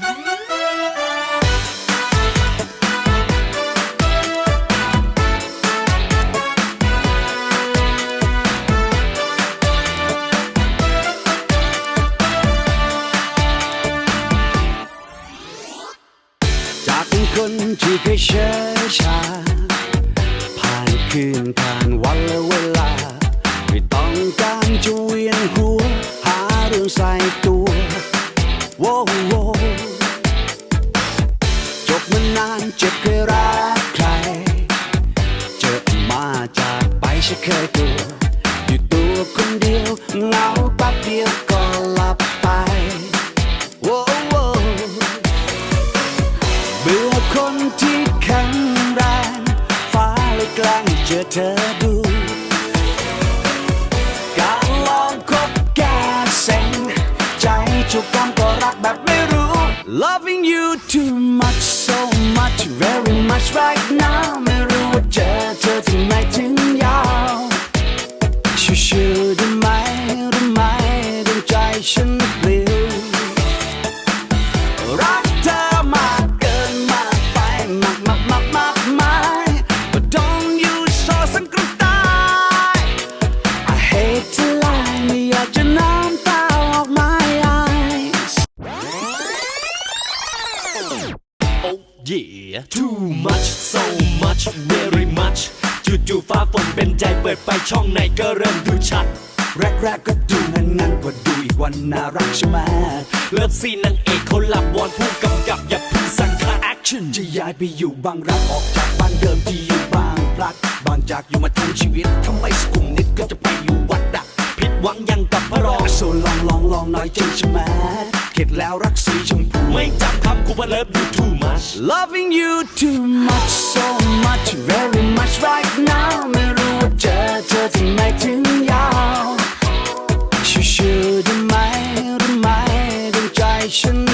จากเป็นคนที่เคยเชื่อชา ผ่านคืนผ่านวันและเวลา ไม่ต้องการจะเวียนหัว หาเรื่องใส่ตัวโว้ นานจ็บเคยรักใคร เจอมาจากไปฉันเคยกลัวอยู่ตัวคนเดียวเหงาแป๊บเดียวก็หลับไปโว้โวเบื่อคนที่แข็งแรงฟ้าเลยแกล้งเจอเธอดูการลองคบแกเซ็งใจจุกกำก็รักแบบไม่รู้ Loving you too much much very much right now ไม่รู้ว่าเจอเธอที่ไหนถึงยาวชิวๆได้ไหมได้ไหมดึงใจฉัน yeah too much so much very much จู่ๆฟ้าฝนเป็นใจเปิดไฟช่องไหนก็เริ่มดูชัด แรกๆก็ดูงันงั้นๆก็ดูอีกวันน่ารักใช่ไหมเลิฟซีนนางเอกเขาหลับวอนผู้กำกับอย่าพึ่งสั่งคัด Action จะย้ายไปอยู่บางรักออกจากบ้านเดิมที่อยู่บางพลัดบางจากอยู่มาทั้งชีวิตทำไมสกุมนิดก็จะไปอยู่วัดดักผิดหวังยังกับพระรองโซลองลองลองหน่อยจใช่ไหม็ดแล้วรักสีชมพูไม่จำครับกูว่า love you too much loving you too much so much very much right now ไม่รู้ว่าเจอเธอที่ไหนถึงยาวชิวๆได้ไหมรู้ไหมดึงใจฉัน